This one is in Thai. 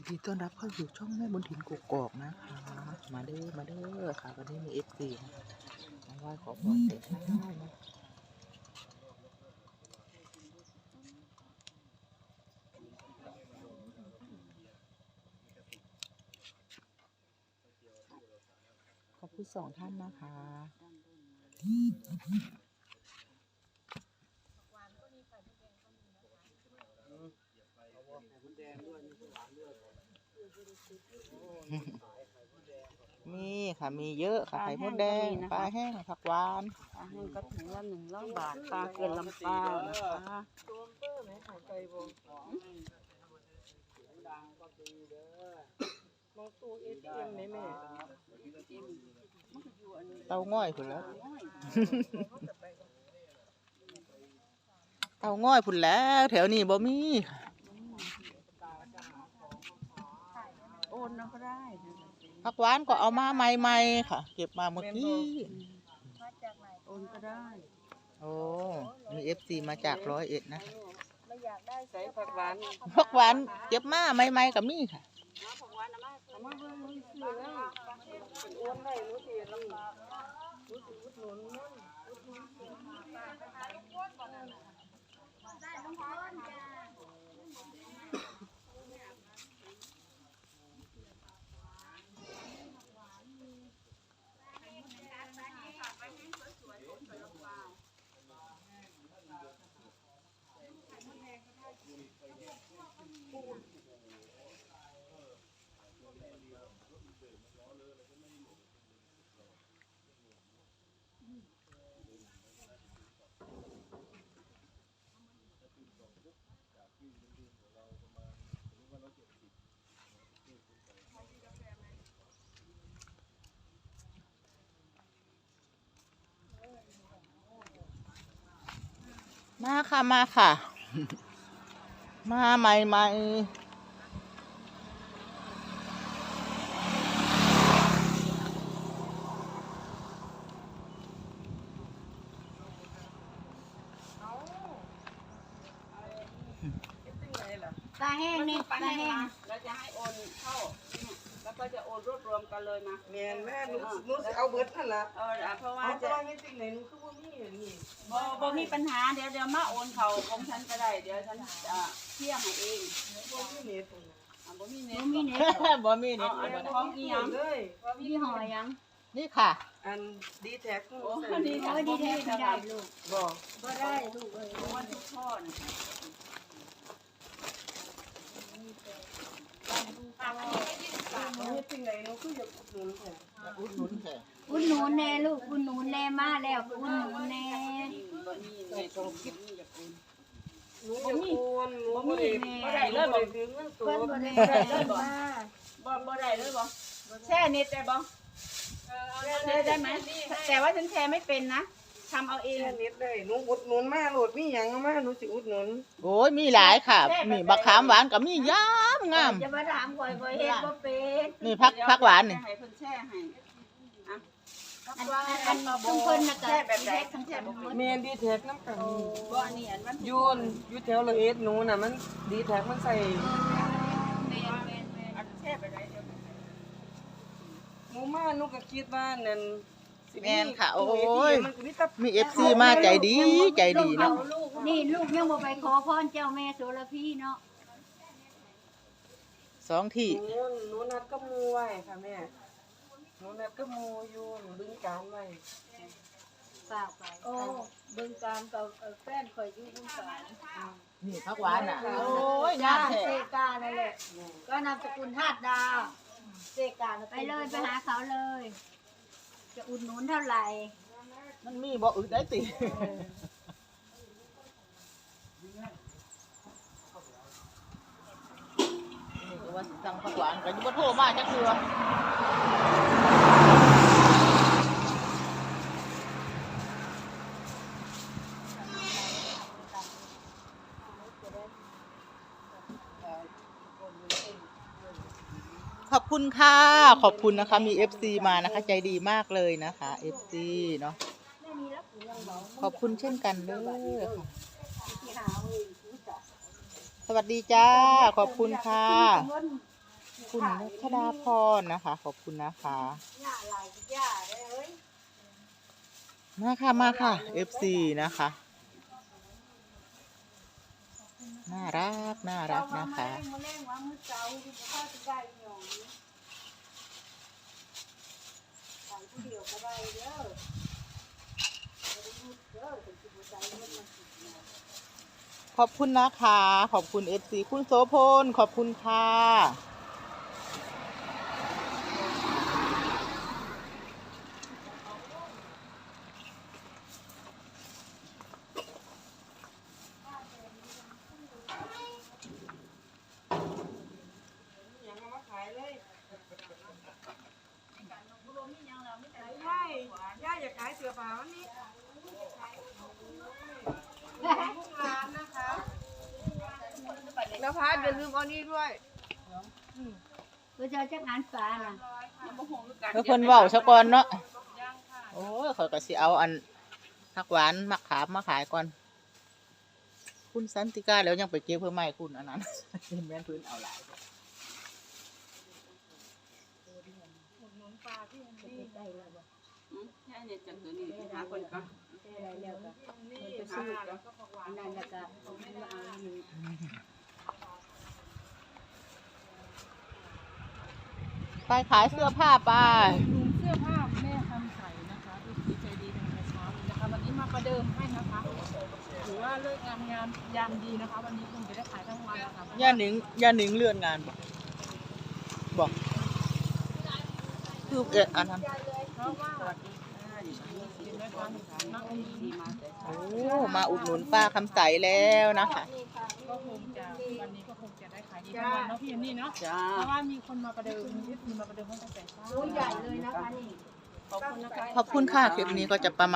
ยินดีต้อนรับเข้าสู่ช่องแม่บนถิ่นกกอกนะคะ มาเด้อมาเด้อค่ะ วันนี้มีเอฟซีมาไหว้ขอพรเสร็จแล้วนะขอบคุณสองท่านนะคะมี ค่ะมีเยอะค่ะปลาไข่มแห้งดแดงก็มีนะคะ ปลาแห้งผักหวานปลาแห้งก็ถุงละหนึ่งร้อยบาทปลาเกลือลำปางนะคะเตาง่อยผุนแล้ว เตาง่อยผุนแล้ว แถวนี้บ่มีค่ะ โอนเอาก็ได้ผักหวานก็เอามาใหม่ๆค่ะ เก็บมาเมื่อกี้โอนก็ได้โอ้ มีเอฟซีมาจากร้อยเอ็ดนะใส่ผักหวานผักหวานเก็บมาใหม่ๆกับมีค่ะเอามาเบิ่งมือซื้อแล้วเป็นโอนได้รู้สิลำบากรู้สิอุดหนุนมัน มาค่ะ มาค่ะ มาใหม่ๆปลาแห้งนี่ปลาแห้งแล้วจะให้โอนเข้าเนี่ย แล้วก็จะโอนรวบรวมกันเลยมาแม่นแม่หนูหนูสิเอาเบิดนั่นล่ะเออเพราะว่าเอาแต่จะว่าไม่จริงไหนหนูคือบ่มีอย่างนี้บ่บ่มีปัญหาเดี๋ยวเดี๋ยวมาโอนเขาของฉันก็ได้เดี๋ยวฉันอ่าเที่ยงให้เองบ่มีเน็ตอ่าบ่มีเน็บ่ตมีเน็ตบ่มีเอานี่อันของอีหยังเลยยี่ห้อหยังนี่ค่ะ อันดีแท็กโอ้ใส่ดีโอ้ยดีแท้ไม่ได้ลูกบ่บ่ได้ลูกเอ้ยเพราะว่าทุกข้อนะ อุดหนุนแท้อุดหนุนค่ะอุดหนุนแน่ลูกอุดหนุนแน่มาแล้วอุดหนุนแน่บ่มีบ่มีบ่ได้บ่ได้เลยบ่เงินสเพิ่นบ่ได้ได้เลยเพิ่นบ่บ่บ่ได้เลยบ่แช่เน็ตได้บ่แช่ได้ไหมแต่ว่าฉันแชร์ไม่เป็นนะ ทำเอาเองแค่เน็ตได้หนูอุดหนุนมาโหลดมีหยังเอามาหนูสิอุดหนุนโอ้ยมีหลายค่ะมีบักขามหวานกับมียามงาม จะมาถามข่อยข่อยเฮ็ดบ่เป็นนี่พักพักหวานนี่ให้เพิ่นแช่ให้อะอันอันอันทุกเพิ่นน่ะก็แช่แบบใดทั้งแท้บ่หมดแม่นดีแท็กนำกันบ่อันนี้อันมันอยูนอยู่แถวละเอ็ดหนูน่ะมันดีแท็กมันใส่แม่นแม่นแม่นอันแช่แบบใดเดี๋ยวหนูมาหนูก็คิดว่านั่นสิ แม่นค่ะโอ้ยมันก็มีแต่มีเอฟซีมาใจดีใจดีเนาะนี่ลูกยังบ่ไปขอพรเจ้าแม่โสระพีเนาะสองที่หนูหนูนัดก็มูไว้ค่ะแม่หนูนัดก็มูอยู่หนูดึงการไว้ฝากไปโอ้บึงการกับเอ่อแฟนข่อยอยู่บึงการนี่พักหวานอะโอ้ยจ้างามแท้เซกานั่นแหละก็นามสกุลธาตุดาเซกาไปเลยไปหาเขาเลย จะอุดหนุนเท่าไหร่ มันมีบ่อึดได้ตินี่ก็ว่าสั่งผักหวานก็อยู่บ่โทรมาจักเทื่อ อบคุณค่ะ ขอบคุณนะคะ มี FC มานะคะ ใจดีมากเลยนะคะ FC เนาะไม่มีแล้วกูยังบอกขอบคุณเช่นกันเด้อค่ะสวัสดีจ้า ขอบคุณค่ะ คุณรัชดาพรนะคะ ขอบคุณนะคะมาค่ะมาค่ะ FC นะคะ น่ารัก น่ารักนะคะมาเล่นว่ามือเจ้าที่พ่อจะได้หยองใส่ผู้เดียวก็ได้เด้อบ่ได้พูดเด้อถึงสิบ่ใจมันมันสิเนี่ยขอบคุณนะคะ ขอบคุณ FC คุณโสพล ขอบคุณค่ะ ยังเอามาขายเลยย่ายย่าย อยากขายเสื้อผ้าวันนี้ลูกหลานนะคะแล้วพัดอย่าลืมเอานี่ด้วยเพื่อจะจักหันฟ้าน่ะแล้วเพิ่นเว้าซะก่อนเนาะโอ้ยข่อยก็สิเอาอันผักหวานมะขามมาขายก่อน คุณสันติกาแล้วยังไปเก็บเพิ่มใหม่คุณอันนั้นแม่นพื้นเอาหลายได้แล้วบ่ย่า เนี่ยจังตัวนี้หาคนก็ได้แล้วก็มันไปซื้ออันนั้นแล้วก็เอามาเอาอันนี้ไปขายเสื้อผ้าไปเสื้อผ้าแม่ทำใส่นะคะดูสีใจดีทางเช้านี้นะคะ วันนี้มาประเดิมให้นะคะถือว่าเลิกงามงามยามดีนะคะ วันนี้คงจะได้ขายทั้งวันนะคะย่าหนิงย่าหนิงเลื่อนงานบอกบอกคือเอ็ดอันนั้น โอ้มาอุดหนุนป้าคำใสแล้วนะคะก็คงจะวันนี้ก็คงจะได้ขายดีทั้งวันเนาะพี่เอ็นนี่เนาะจ้าเพราะว่ามีคนมาประเดิมมีมาประเดิมตั้งแต่เช้าตัวใหญ่เลยนะคะนี่ ขอบคุณนะคะ ขอบคุณค่ะคลิปนี้ก็จะประมาณ